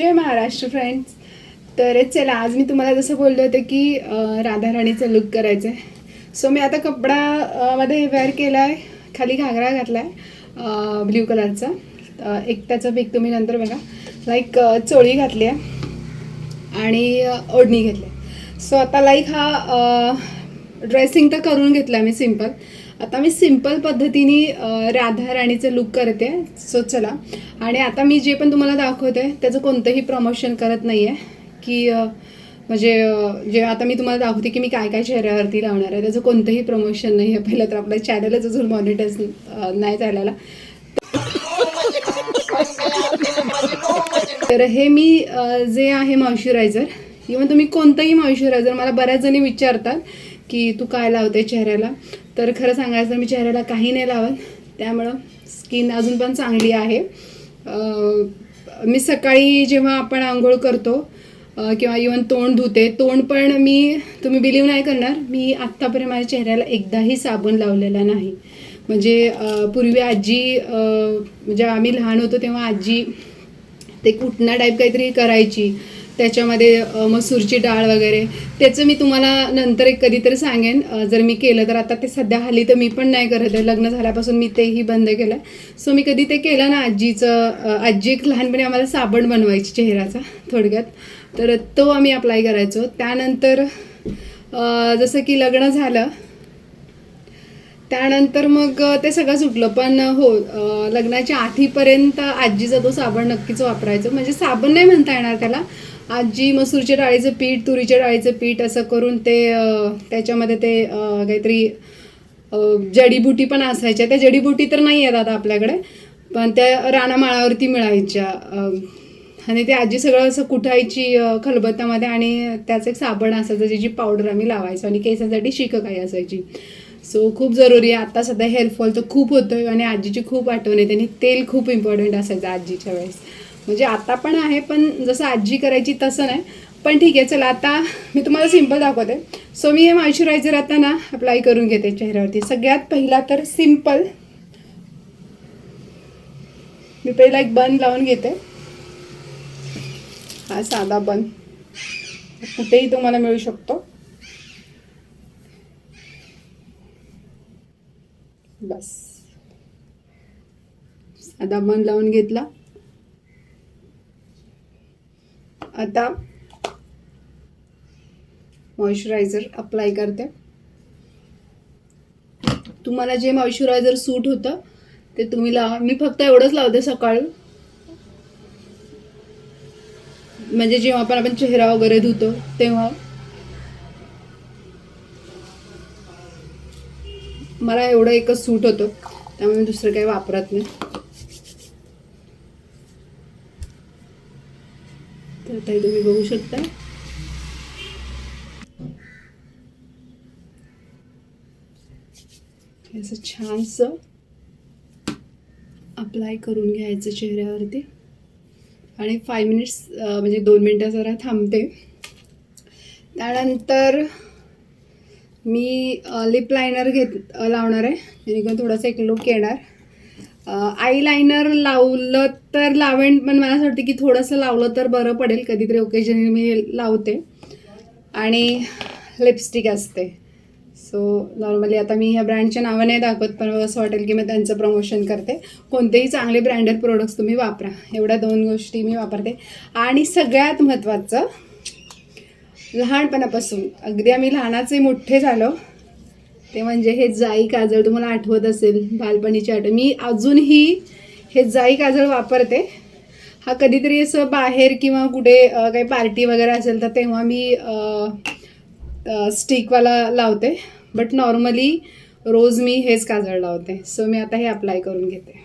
जय Maharashtra friends तर चला आज मी तुम्हाला जसं बोलले होते की अं, राधाराणीचं लुक करायचं आहे सो मी आता कपडा मध्ये वेअर केला आहे खाली घागरा घातला आहे ब्ल्यू कलरचा एक त्याचं पीक तुम्ही नंतर बघा. लाईक चोळी घातली आहे आणि ओढणी घेतली आहे. सो आता लाईक हा ड्रेसिंग तर करून घेतला मी सिंपल आता मी सिंपल पद्धतीने राधा राणीचं लुक करते. सो चला. आणि आता मी जे पण तुम्हाला दाखवते त्याचं कोणतंही प्रमोशन करत नाही आहे की म्हणजे जे आता मी तुम्हाला दाखवते की मी काय काय चेहऱ्यावरती लावणार आहे त्याचं कोणतंही प्रमोशन नाही आहे पहिलं तर आपलं चॅनलच अजून मॉनिटाईज नाही झालेला. तर हे मी जे आहे मॉइश्चरायझर इव्हन तुम्ही कोणतंही मॉइश्चरायझर मला बऱ्याच जणी विचारतात की तू काय लावते चेहऱ्याला? तर खरं सांगायचं मी चेहऱ्याला काही नाही लावत. त्यामुळं स्किन अजून पण चांगली आहे. मी सकाळी जेव्हा आपण आंघोळ करतो किंवा इवन तोंड धुते तोंड पण मी तुम्ही बिलीव नाही करणार मी आत्तापर्यंत माझ्या चेहऱ्याला एकदाही साबण लावलेला नाही. म्हणजे पूर्वी आजी म्हणजे आम्ही लहान होतो तेव्हा आजी ते कुटणा टाईप काहीतरी करायची. त्याच्यामध्ये मसूरची डाळ वगैरे. त्याचं मी तुम्हाला नंतर एक कधीतरी सांगेन. जर मी केलं तर आता ते सध्या हल्ली तर मी पण नाही करत आहे. लग्न झाल्यापासून मी तेही बंद केलं आहे सो मी कधी ते केलं ना आजीचं आजी एक लहानपणी आम्हाला साबण बनवायची चेहऱ्याचा थोडक्यात. तर तो आम्ही अप्लाय करायचो. त्यानंतर जसं की लग्न झालं त्यानंतर मग ते सगळं सुटलं. पण हो लग्नाच्या आधीपर्यंत आजीचा तो साबण नक्कीच वापरायचो. म्हणजे साबण नाही म्हणता येणार त्याला. आजी मसूरच्या डाळीचं पीठ तुरीच्या डाळीचं पीठ असं करून ते त्याच्यामध्ये ते काहीतरी जडीबुटी पण असायच्या. त्या जडीबुटी तर नाही आहेत आता आपल्याकडे पण त्या रानामाळावरती मिळायच्या. आणि ते आजी सगळं असं कुठायची खलबत्तामध्ये आणि त्याचं एक साबण असायचं ज्याची पावडर आम्ही लावायचो आणि केसासाठी काही असायची. सो खूप जरुरी आहे. आता सध्या हेअरफॉल तर खूप होतोय आणि आजीची खूप आठवण येते आणि तेल खूप इम्पॉर्टंट असायचं आजीच्या वेळेस. म्हणजे आता पण आहे पण जसं आजी करायची तसं नाही. पण ठीक आहे चला आता मी तुम्हाला सिंपल दाखवते. सो मी हे मॉइश्चरायझर आता ना अप्लाय करून घेते चेहऱ्यावरती. सगळ्यात पहिला तर सिंपल मी पहिला एक बन लावून घेते. हा साधा बन कुठेही तुम्हाला मिळू शकतो. बस. साधा बन लावून घेतला. आता मॉइश्चरायझर अप्लाय करते. तुम्हाला जे मॉइश्चरायझर सूट होतं ते तुम्ही लावा. मी फक्त एवढंच लावते सकाळी. म्हणजे जेव्हा पण आपण चेहरा वगैरे धुतो तेव्हा. मला एवढं एकच सूट होतं त्यामुळे दुसरं काही वापरत नाही. आता हे तुम्ही बघू शकता. असं छानसं अप्लाय करून घ्यायचं चेहऱ्यावरती. आणि फाय मिनिट्स म्हणजे दोन मिनटं जरा थांबते. त्यानंतर मी लिप लायनर घेत लावणार आहे. जेणेकरून थोडासा एक लुक येणार. आयलायनर लावलं तर लावेन पण मला असं वाटतं की थोडंसं लावलं तर बरं पडेल. कधीतरी ओकेजनली मी लावते. आणि लिपस्टिक असते. सो नॉर्मली आता मी ह्या ब्रँडच्या नावं नाही दाखवत पण असं वाटेल की मी त्यांचं प्रमोशन करते. कोणतेही चांगले ब्रँडेड प्रोडक्ट्स तुम्ही वापरा. एवढ्या दोन गोष्टी मी वापरते. आणि सगळ्यात महत्त्वाचं लहानपणापासून अगदी आम्ही लहानाचे मोठे झालो ते म्हणजे हे जाई काजळ तुम्हाला आठवत असेल बालपणीची आठवण. मी अजूनही हे जाई काजळ वापरते. हा कधीतरी असं बाहेर किंवा कुठे काही पार्टी वगैरे असेल तर तेव्हा मी स्टिकवाला लावते. बट नॉर्मली रोज मी हेच काजळ लावते. सो मी आता हे अप्लाय करून घेते.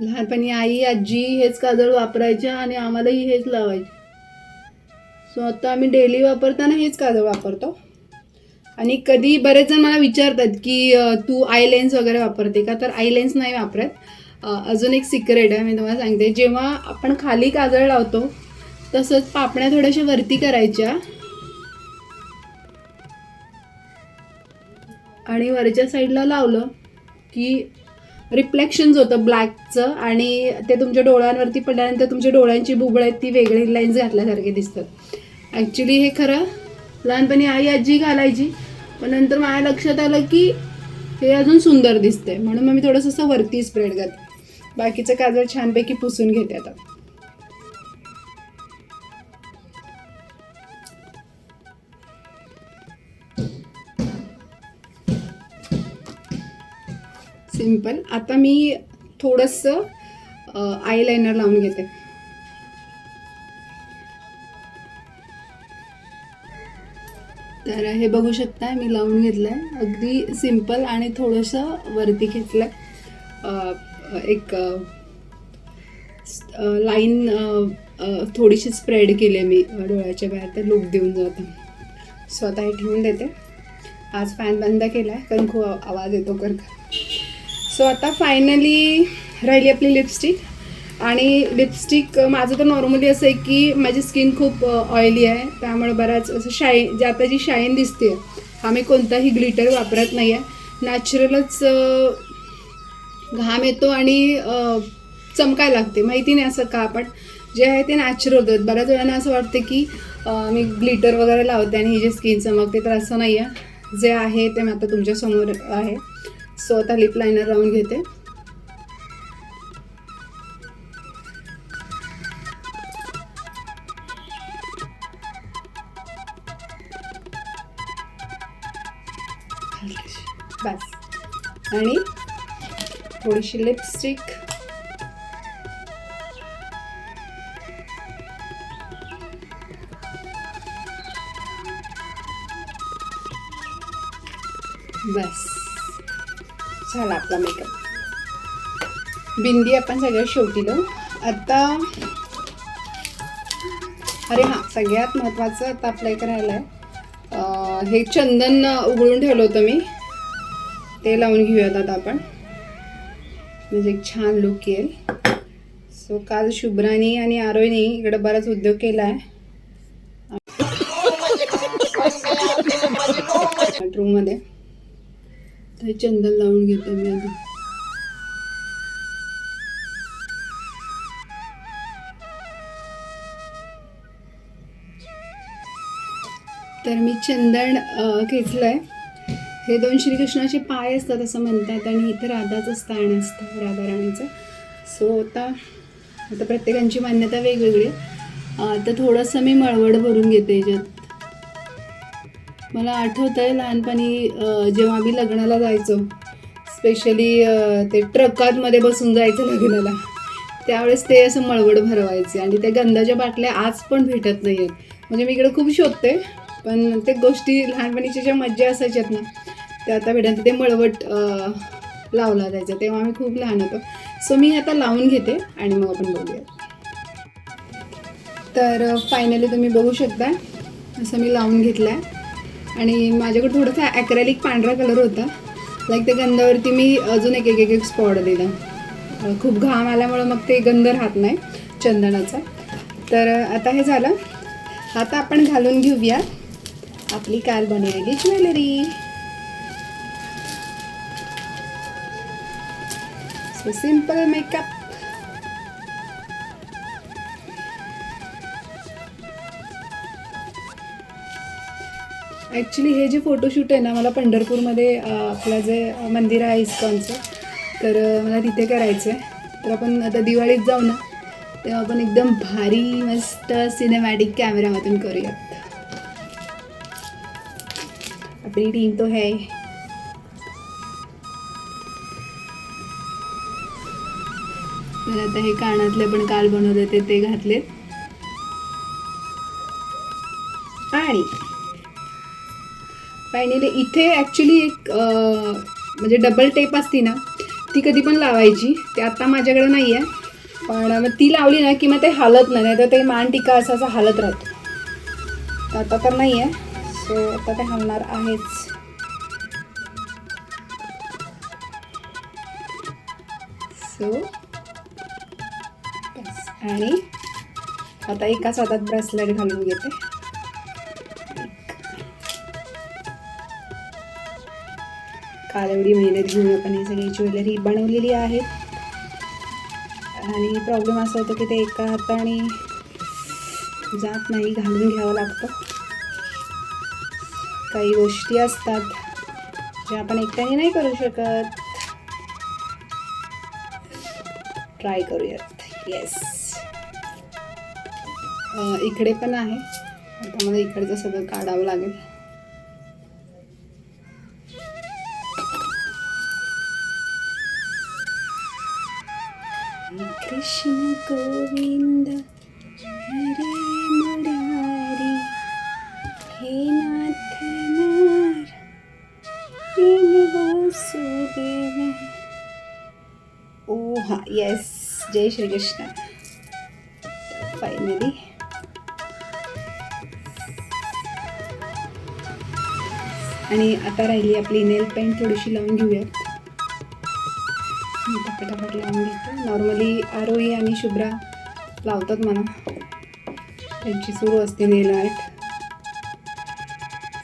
लहानपणी आई आजी हेच काजळ वापरायच्या आणि आम्हालाही हेच लावायचे. सो आता आम्ही डेली वापरताना हेच काजळ वापरतो. आणि कधी बरेच जण मला विचारतात की तू आय लेन्स वगैरे वापरते का? तर आय लेन्स नाही वापरत. अजून एक सिक्रेट आहे मी तुम्हाला सांगते. जेव्हा आपण खाली काजळ लावतो तसंच पापण्या थोड्याशा वरती करायच्या. आणि वरच्या साईडला लावलं की रिफ्लेक्शन्स होतं ब्लॅकचं आणि ते तुमच्या डोळ्यांवरती पडल्यानंतर तुमच्या डोळ्यांची बुबळ आहेत ती वेगळी लाईन्स घातल्यासारखे दिसतात. ॲक्च्युली हे खरं लहानपणी आई आजी घालायची पण नंतर माझ्या लक्षात आलं की हे अजून सुंदर दिसते म्हणून मग मी थोडंसं असं वरती स्प्रेड करते. बाकीचं काजळ छानपैकी पुसून घेते आता. सिंपल आता मी थोडंसं आय लाईनर लावून घेते. तर हे बघू शकता मी लावून घेतलं आहे अगदी सिंपल आणि थोडंसं वरती घेतलं आहे एक लाईन थोडीशी स्प्रेड केली आहे मी डोळ्याच्या बाहेर. तर लुक देऊन जातं स्वतः हे ठेवून देते. आज फॅन बंद केला आहे कारण खूप आवाज येतो कर सो आता फायनली राहिली आपली लिपस्टिक आणि लिपस्टिक माझं तर नॉर्मली असं आहे की माझी स्किन खूप ऑइली आहे. त्यामुळे बराच असं शाई जे आता जी शाईन दिसते हा मी कोणताही ग्लिटर वापरत नाही आहे नॅचरलच घाम येतो आणि चमकायला लागते. माहिती नाही असं का पण जे आहे ते नॅचरल होतं बऱ्याच वेळांना असं वाटतं की मी ग्लिटर वगैरे लावते आणि ही जी स्किन चमकते तर असं नाही आहे जे आहे ते मी आता तुमच्यासमोर आहे. सो आता लिप लायनर लावून घेते. बस. आणि थोडीशी लिपस्टिक झाला आपला मेकअप बिंदी आपण सगळ्यात शेवटी लावू आता अरे हां सगळ्यात महत्त्वाचं आता अप्लाय करायला आहे हे चंदन उघडून ठेवलं होतं मी. ते लावून घेऊयात आता आपण. म्हणजे एक छान लुक येईल. सो काल शुभ्रानी आणि आरोहीने इकडे बराच उद्योग केला आहे रूममध्ये तर चंदन लावून घेते मी आधी. तर मी चंदन घेतलं आहे हे दोन श्रीकृष्णाचे पाय असतात असं म्हणतात आणि इथं राधाचं स्थान असतं राधा राणीचं सो आता आता प्रत्येकांची मान्यता वेगवेगळी. आहे तर थोडंसं मी मळवड भरून घेते याच्यात. मला आठवतं आहे लहानपणी जेव्हा आम्ही लग्नाला जायचो स्पेशली ते ट्रकांमध्ये बसून जायचं लग्नाला. त्यावेळेस ते असं मळवड भरवायचे आणि त्या गंधाच्या बाटल्या आज पण भेटत नाही आहेत म्हणजे मी इकडे खूप शोधते पण ते गोष्टी लहानपणीच्या ज्या मज्जा असायच्यात ना त्या आता भेटत ते मळवट लावला जायचा. तेव्हा आम्ही खूप लहान होतो. सो मी आता लावून घेते आणि मग आपण बघूया तर फायनली तुम्ही बघू शकता असं मी लावून घेतलं आहे आणि माझ्याकडे थोडासा ॲक्रेलिक पांढरा कलर होता. लाईक त्या गंधावरती मी अजून एक एक एक एक स्पॉट दिला खूप घाम आल्यामुळं मग ते गंध राहत नाही चंदनाचा. तर आता हे झालं. आता आपण घालून घेऊया आपली काल बनवलेली jewellery. So simple makeup actually हे जे फोटोशूट आहे ना मला पंढरपूरमध्ये आपलं जे मंदिर आहे इस्कॉनचं तर मला तिथे करायचं आहे तर आपण आता दिवाळीत जाऊ ना तेव्हा आपण एकदम भारी मस्त सिनेमॅटिक कॅमेऱ्यामधून करूयात. आपली टीम तो है. तर आता हे कानातले पण काल बनवले ते ते घातलेत. आणि फायनली इथे ॲक्च्युली एक म्हणजे डबल टेप असती ना ती कधी पण लावायची. ते आत्ता माझ्याकडे नाही आहे पण मग ती लावली ना की मग ते हालत नाही तर ते मान टिका असं असं हालत राहतो. आता तर नाही आहे सो आता ते हलणार आहेच. सो आणि आता एकाच हातात ब्रेसलेट घालून घेते. काल एवढी मेहनत घेऊन आपण ही सगळी ज्वेलरी बनवलेली आहे. आणि प्रॉब्लेम असा होतो की ते एका हाताने जात नाही घालून घ्यावं लागतं. काही गोष्टी असतात ज्या आपण एकट्याने नाही करू शकत. ट्राय करूयात. येस इकडे पण आहे. आता मला इकडचं सगळं काढावं लागेल. गोविंद हरे मुरारी हे नाथ वासुदेव। ओ हा येस जय श्रीकृष्ण. फायनली आणि आता राहिली आपली नेल पेंट थोडीशी लावून घेऊया पटापट लावून घेतो नॉर्मली आरोही आणि शुभ्रा लावतात मला त्यांची सुरू असते नेल आर्ट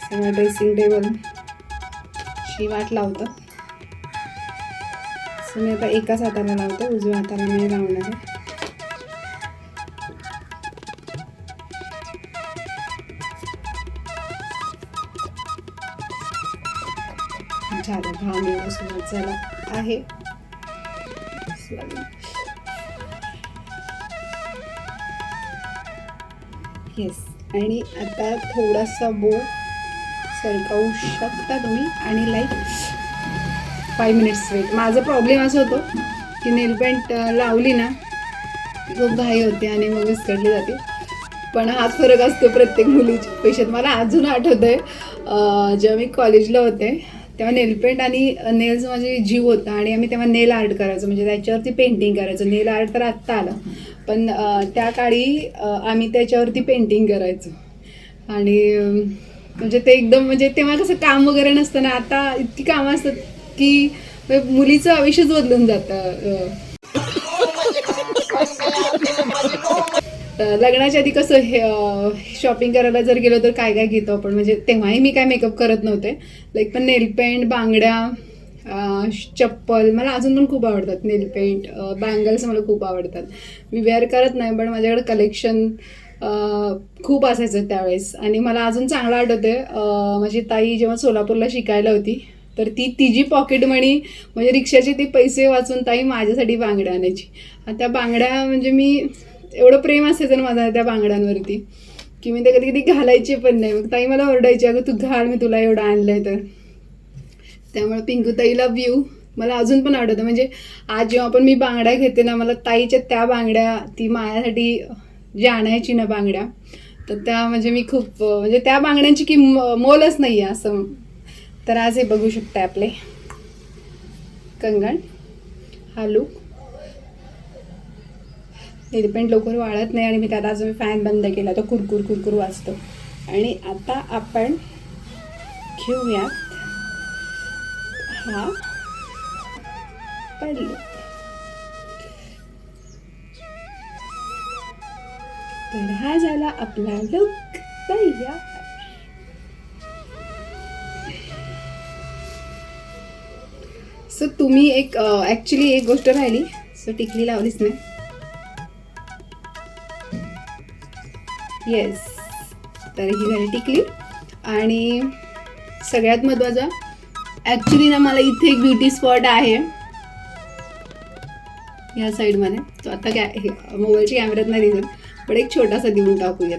सगळं ड्रेसिंग टेबल शी वाट लावतात. सो मी आता एकाच हाताला लावते उजव्या हाताला नाही लावणार आहे. झालं घाम येणं सुरुवात झाला आहे. येस आणि आता थोडासा बो सरकावू शकता तुम्ही? आणि लाईक फाय मिनिट्स वेट माझा प्रॉब्लेम असं होतो की नेल पेंट लावली ना खूप घाई होते आणि मग विस्कटली जाते. पण हाच फरक असतो प्रत्येक मुलीच्या पेशात. मला अजून आठवतं आहे जेव्हा मी कॉलेजला होते तेव्हा नेलपेंट आणि नेल्स माझे जीव होता आणि आम्ही तेव्हा नेल आर्ट करायचो. म्हणजे त्याच्यावरती पेंटिंग करायचो. नेल आर्ट तर आत्ता आलं. पण त्या काळी आम्ही त्याच्यावरती पेंटिंग करायचो. आणि म्हणजे ते एकदम म्हणजे तेव्हा कसं काम वगैरे नसतं ना आता इतकी कामं असतात की म्हणजे मुलीचं आयुष्यच बदलून जातं लग्नाच्या आधी कसं हे शॉपिंग करायला जर गेलो तर काय काय घेतो आपण? म्हणजे तेव्हाही मी काय मेकअप करत नव्हते. लाईक पण नेलपेंट बांगड्या चप्पल मला अजून पण खूप आवडतात नेलपेंट बँगल्स मला खूप आवडतात. मी वेअर करत नाही पण माझ्याकडे कलेक्शन खूप असायचं त्यावेळेस. आणि मला अजून चांगलं आठवते माझी ताई जेव्हा सोलापूरला शिकायला होती तर ती तिची पॉकेट मनी म्हणजे रिक्षाचे ते पैसे वाचून ताई माझ्यासाठी बांगड्या आणायची. त्या बांगड्या म्हणजे मी एवढं प्रेम असायचं ना माझा त्या बांगड्यांवरती की मी ते कधी कधी घालायचे पण नाही. मग ताई मला ओरडायची अगं तू घाल मी तुला एवढं आणलंय तर. त्यामुळे पिंकू ताईला व्ह्यू मला अजून पण आवडतं. म्हणजे आज जेव्हा पण मी बांगड्या घेते ना मला ताईच्या त्या बांगड्या ती माझ्यासाठी जी आणायची ना बांगड्या तर त्या म्हणजे मी खूप म्हणजे त्या बांगड्यांची की मोलच नाही आहे असं. तर आज हे बघू शकता आपले. कंगण हा लूक नेलपेंट लवकर वाळत नाही आणि मी त्याला जो मी फॅन बंद केला तो कुरकुर कुरकुर वाजतो. आणि आता आपण घेऊयात हा पडलो तर हा झाला आपला लुक तयार. सो तुम्ही एक ॲक्च्युली एक गोष्ट राहिली. सो टिकली लावलीच नाही. येस. तर ही झाली टिकली. आणि सगळ्यात महत्त्वाचं ॲक्च्युली ना मला इथे एक ब्युटी स्पॉट आहे. ह्या साईडमध्ये तो आता कॅ हे मोबाईलच्या कॅमेऱ्यात नाही दिसत पण एक छोटासा देऊन टाकूयात.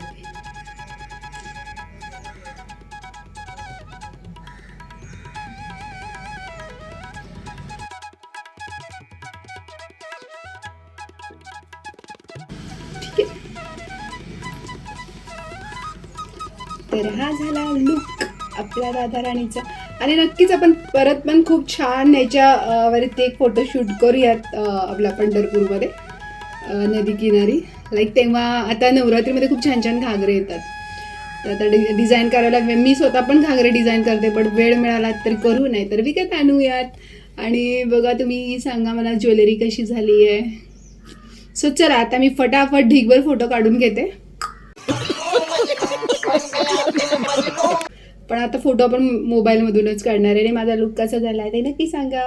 तर हा झाला लुक आपल्या राधा राणीचा. आणि नक्कीच आपण परत पण खूप छान याच्या वरती एक फोटोशूट करूयात अं, आपल्या पंढरपूरमध्ये नदी किनारी. लाईक तेव्हा आता नवरात्रीमध्ये खूप छान छान घागरे येतात. तर आता डि डिझाईन करायला मी स्वतः पण घागरे डिझाईन करते पण वेळ मिळाला तर करू नाही तर विकत आणूयात. आणि बघा तुम्ही सांगा मला ज्वेलरी कशी झाली आहे सो चला आता मी फटाफट ढिगभर फोटो काढून घेते. पण आता फोटो आपण मोबाईलमधूनच काढणार आहे. आणि माझा लुक कसा झाला आहे ते नक्की सांगा.